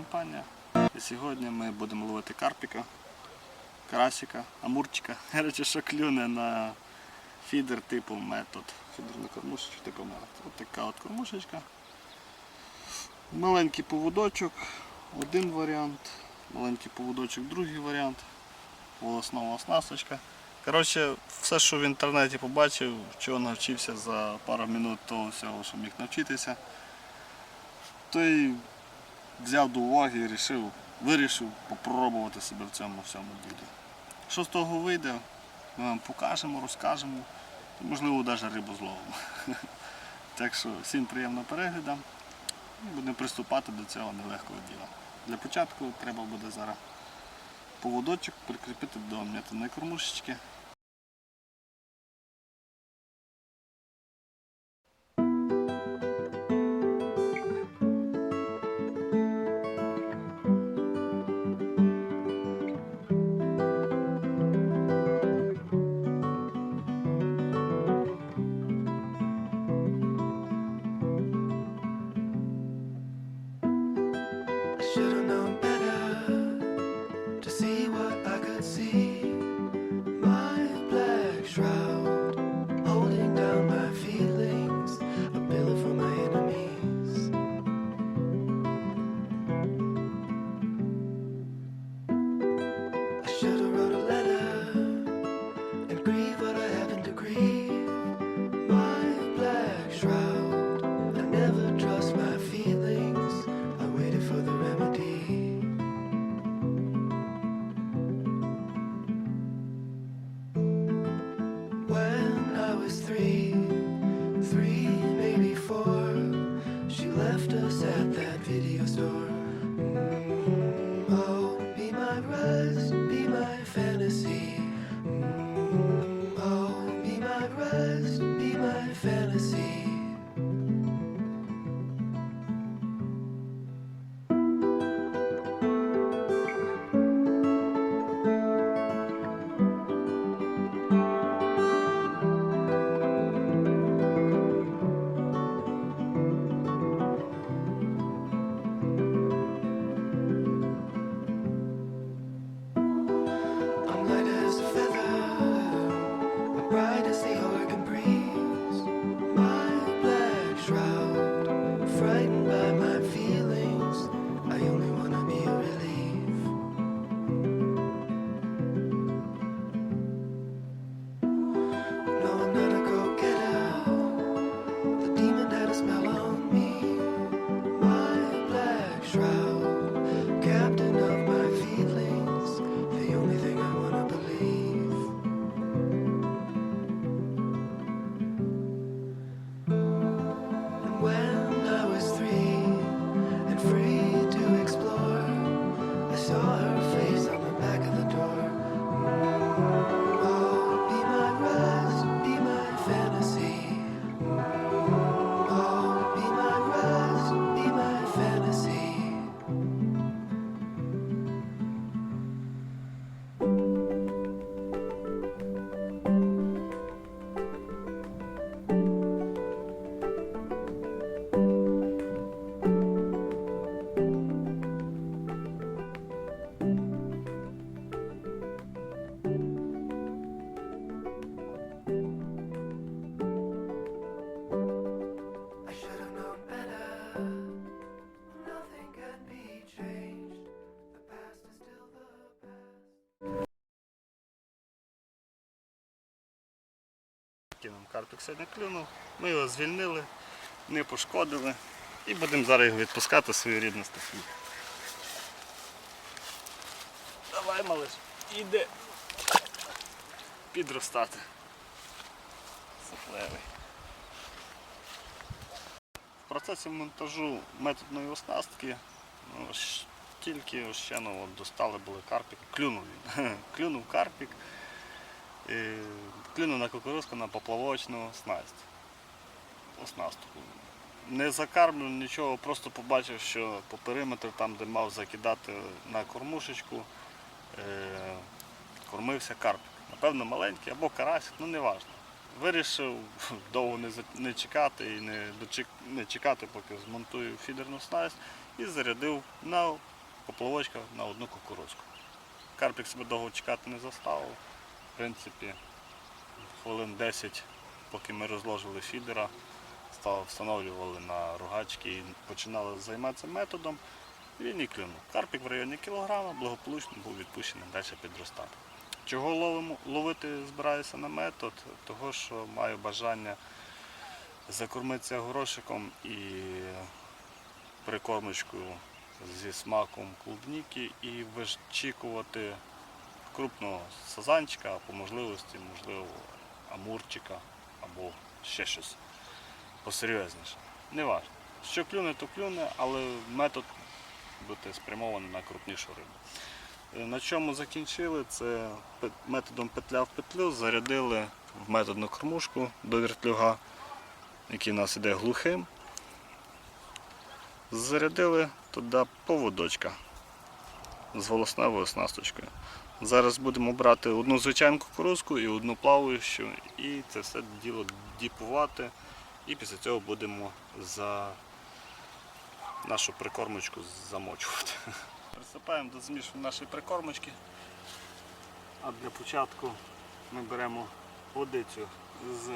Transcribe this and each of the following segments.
компанія. І сьогодні ми будемо ловити карпіка, карасика, амурчика. Коротше, що клюне на фідер типу метод. Фідерну кормушечку типу метод. Ось така от кормушечка. Маленький поводочок, один варіант, маленький поводочок, другий варіант, волоснова оснасточка. Коротше, все, що в інтернеті побачив, чого навчився за пару минут того всього, що міг навчитися, то й взяв до уваги і рішив, вирішив попробувати себе в цьому всьому ділі. Що з того вийде, ми вам покажемо, розкажемо, і, можливо, навіть рибу зловимо. Так що всім приємного перегляду. І будемо приступати до цього нелегкого діла. Для початку треба буде зараз поводочок прикріпити до м'ятиної кормушечки. To see. Карпік сьогодні клюнув. Ми його звільнили, не пошкодили і будемо зараз його відпускати в свою рідну стихію. Давай, малиш, іди підростати. Сухлевий. В процесі монтажу методної оснастки ну, тільки ще ну, достали були карпік, клюнув він. клюнув карпік. І клюнув на кукурузку на поплавочну снасть. Оснастку. Не закармлю нічого, просто побачив, що по периметру, там, де мав закидати на кормушечку, е, кормився карпік. Напевно, маленький або карасик, ну не важливо. Вирішив довго не, чекати і не, не чекати, поки змонтую фідерну снасть і зарядив на поплавочка на одну кукурузку. Карпік себе довго чекати не заставив. Принципі, хвилин 10, поки ми розложили фідера, встановлювали на рогачки і починали займатися методом. Він і клюнув. Карпік в районі кілограма, благополучно був відпущений далі підростати. Чого ловимо, ловити збираюся на метод? Того, що маю бажання закормитися горошиком і прикормочкою зі смаком клубніки і вичікувати крупного сазанчика, а по можливості, можливо, амурчика або ще щось посерйозніше. Не важливо. Що клюне, то клюне, але метод бути спрямований на крупнішу рибу. Е, На чому закінчили? Це методом петля в петлю зарядили в методну кормушку до вертлюга, який у нас іде глухим. Зарядили туди поводочка з волосневою оснасточкою. Зараз будемо брати одну звичайну кукурузку і одну плаваючу, і це все діло діпувати. І після цього будемо за нашу прикормочку замочувати. Приступаємо до змішування нашої прикормочки. А для початку ми беремо водицю з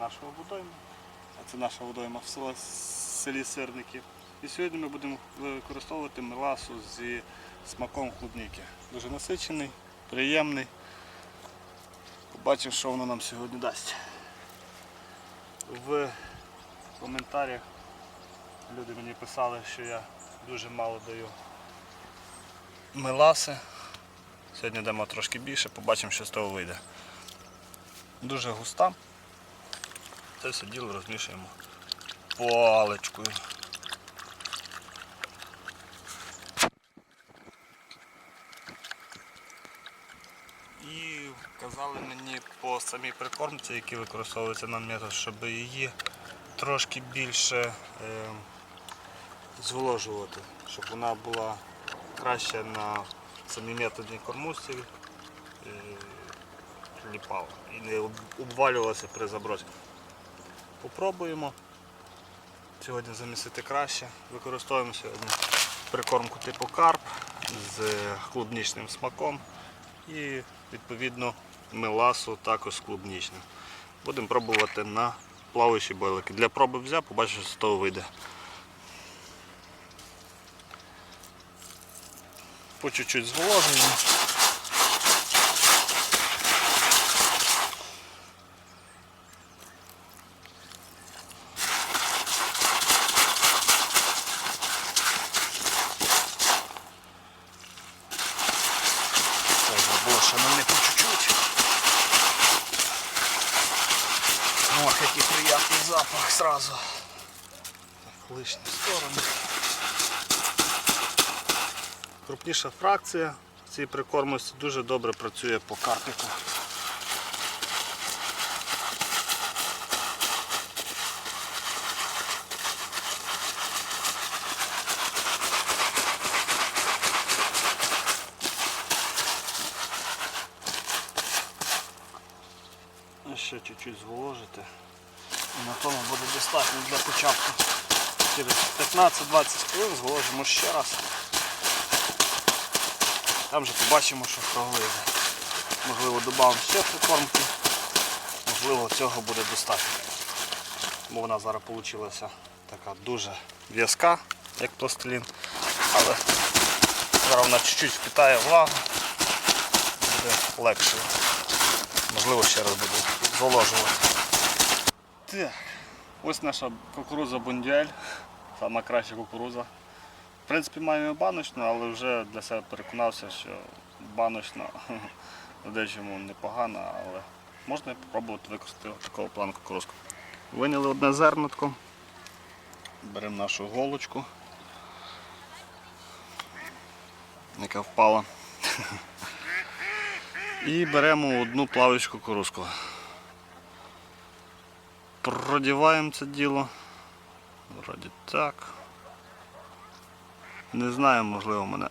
нашого водойму. А це наша водойма в селі Сирників. І сьогодні ми будемо використовувати меласу зі смаком клубніки. Дуже насичений, приємний. Побачимо, що воно нам сьогодні дасть. В коментарях люди мені писали, що я дуже мало даю меласи. Сьогодні дамо трошки більше, побачимо, що з того вийде. Дуже густа. Це все діло розмішуємо паличкою. Казали мені по самій прикормці, які використовуються на метод, щоб її трошки більше е, зволожувати, щоб вона була краще на самій методній кормушці е, ліпала і не обвалювалася при забросі. Попробуємо сьогодні замісити краще. Використовуємо сьогодні прикормку типу карп з клубнічним смаком і відповідно меласу також клубнічним. Будемо пробувати на плаваючі бойлики. Для проби взяв, побачив, що з того вийде. По чуть-чуть зволожуємо. Так, забув, що нам не по чуть-чуть. Ох, який приятний запах сразу. Так, лишні сторони. Крупніша фракція в цій прикормості дуже добре працює по карпіку. А Ще чуть-чуть зволожити. І на тому буде достатньо для початку. Через 15-20 хвилин зволожимо ще раз. Там вже побачимо, що того. Можливо, додамо ще прикормки, можливо, цього буде достатньо. Бо вона зараз вийшла така дуже в'язка, як пластилін. Але зараз вона чуть-чуть впитає влагу, буде легше. Можливо, ще раз буду зволожувати. Так, ось наша кукуруза Бондюель, сама краща кукуруза. Принципі, маємо баночну, але вже для себе переконався, що баночна в дечому непогана, але можна спробувати використати такого плану кукурузку. Виняли одне зернятко, беремо нашу голочку, яка впала. І беремо одну плаваючу кукурузку. Продіваємо це діло. Вроді так. Не знаю, можливо, мене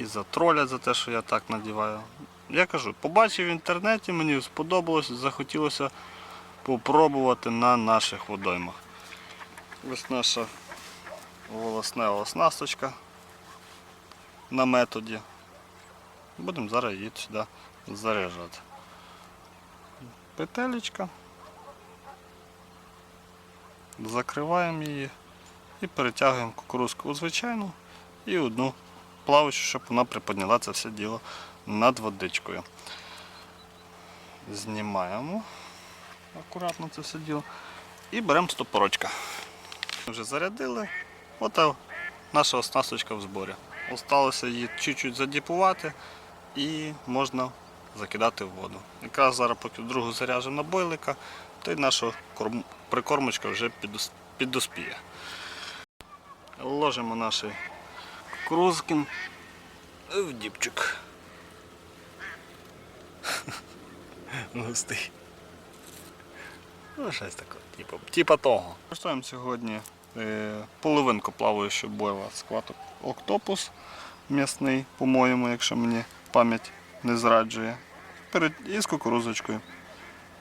і затролять за те, що я так надіваю. Я кажу, побачив в інтернеті, мені сподобалось, захотілося попробувати на наших водоймах. Ось наша волоснева оснасточка на методі. Будемо зараз її сюди заряджати. Петелечка. Закриваємо її і перетягуємо кукурузку у звичайну і одну плавучу, щоб вона приподняла це все діло над водичкою. Знімаємо акуратно це все діло і беремо стопорочка. Вже зарядили. От наша оснасточка в зборі. Осталося її чуть-чуть задіпувати і можна закидати в воду. Якраз зараз поки другу заряжемо бойлика, то й наша прикормочка вже підос- піддоспіє. Ложимо наш кукурузкин в діпчик. Густий. Ну, щось таке, типу, типа того. Коштуємо сьогодні е, половинку плаваючого бойла склад октопус м'ясний, по-моєму, якщо мені пам'ять не зраджує. Перед... І з кукурузочкою.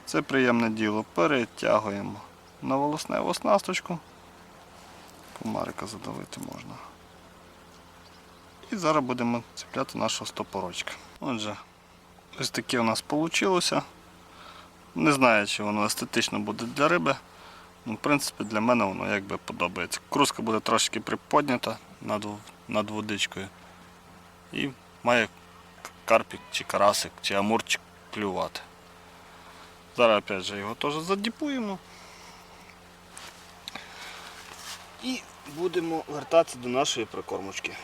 Це приємне діло. Перетягуємо на волосневу оснасточку. Комарика задавити можна. І зараз будемо цепляти нашого стопорочка. Отже, ось таке у нас вийшло. Не знаю, чи воно естетично буде для риби. Ну, в принципі, для мене воно якби подобається. Круска буде трошки приподнята над, над водичкою. І має карпік чи карасик, чи амурчик клювати. Зараз опять же його теж задіпуємо. І будемо вертатися до нашої прикормочки.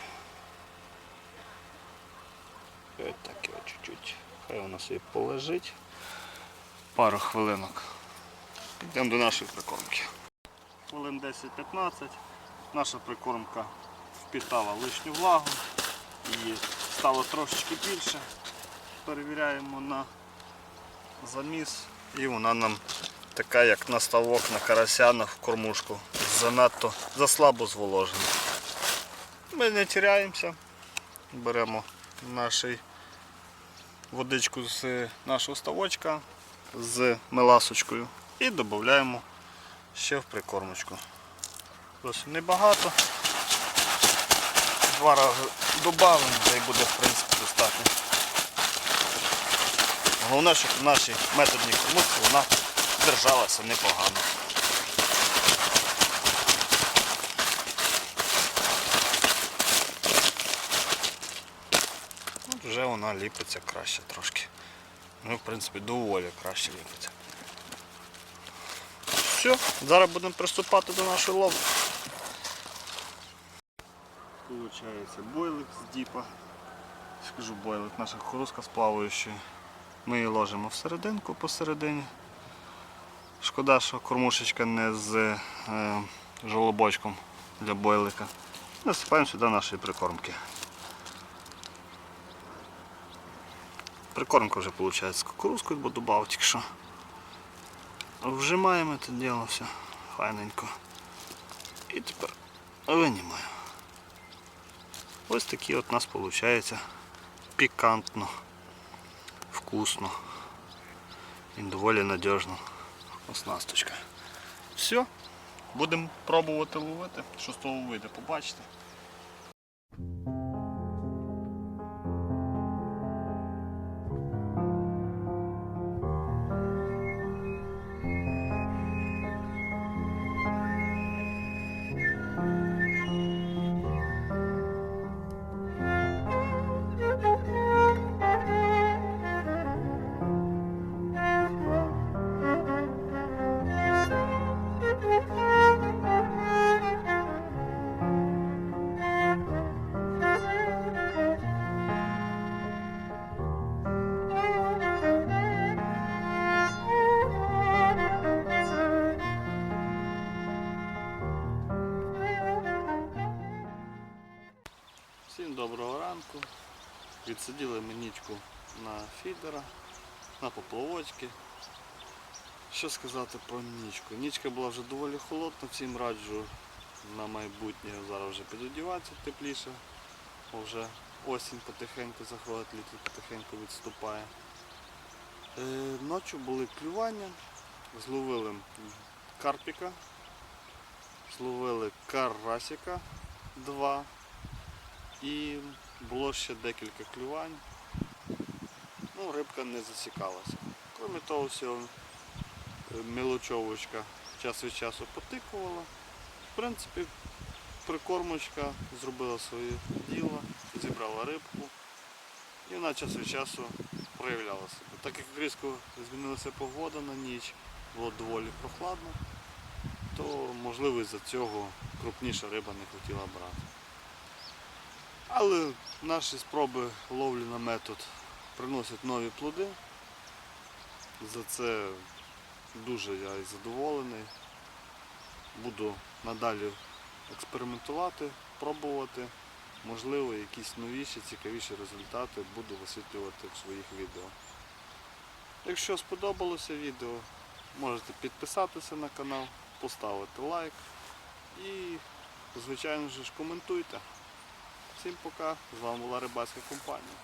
Ось так його чуть-чуть. Хай воно собі полежить. Пару хвилинок. Йдемо до нашої прикормки. Хвилин 10-15. Наша прикормка впітала лишню влагу. Її стало трошечки більше. Перевіряємо на заміс. І вона нам така, як на ставок на карася на кормушку. Занадто заслабо зволожена. Ми не тіряємося. Беремо наший водичку з нашого ставочка з меласочкою і додаємо ще в прикормочку. Досить небагато. Два рази додамо, та й буде в принципі достатньо. Головне, щоб в нашій методній кормушці вона держалася непогано. Вже вона ліпиться краще трошки. Ну, в принципі, доволі краще ліпиться. Все, зараз будемо приступати до нашої лови. Получається бойлик з діпа. Скажу бойлик, наша кукурузка з плаваючою. Ми її ложимо всерединку посередині. Шкода, що кормушечка не з е, жолобочком для бойлика. Насипаємо сюди наші прикормки. Прикормка вже виходить з кукурузкою, бо додав тільки що. Вжимаємо це діло все файненько. І тепер винімаємо. Ось такі от у нас виходить пікантно, вкусно і доволі надіжно оснасточка. Все, будемо пробувати ловити. Що з того вийде, побачите. Доброго ранку. Відсиділи ми нічку на фідера, на поплавочки. Що сказати про нічку? Нічка була вже доволі холодна, всім раджу на майбутнє зараз вже підодіватися тепліше, бо вже осінь потихеньку заходить, літо потихеньку відступає. Е, ночі були клювання, зловили карпіка, зловили карасика два і було ще декілька клювань. Ну, рибка не засікалася. Крім того всього, е, мілочовочка час від часу потикувала. В принципі, прикормочка зробила своє діло, зібрала рибку і вона час від часу проявляла себе. Так як різко змінилася погода на ніч, було доволі прохладно, то можливо із-за цього крупніша риба не хотіла брати. Але наші спроби ловлі на метод приносять нові плоди. За це дуже я і задоволений. Буду надалі експериментувати, пробувати. Можливо, якісь новіші, цікавіші результати буду висвітлювати в своїх відео. Якщо сподобалося відео, можете підписатися на канал, поставити лайк і, звичайно ж, коментуйте. Всім пока. З вами була рибацька компанія.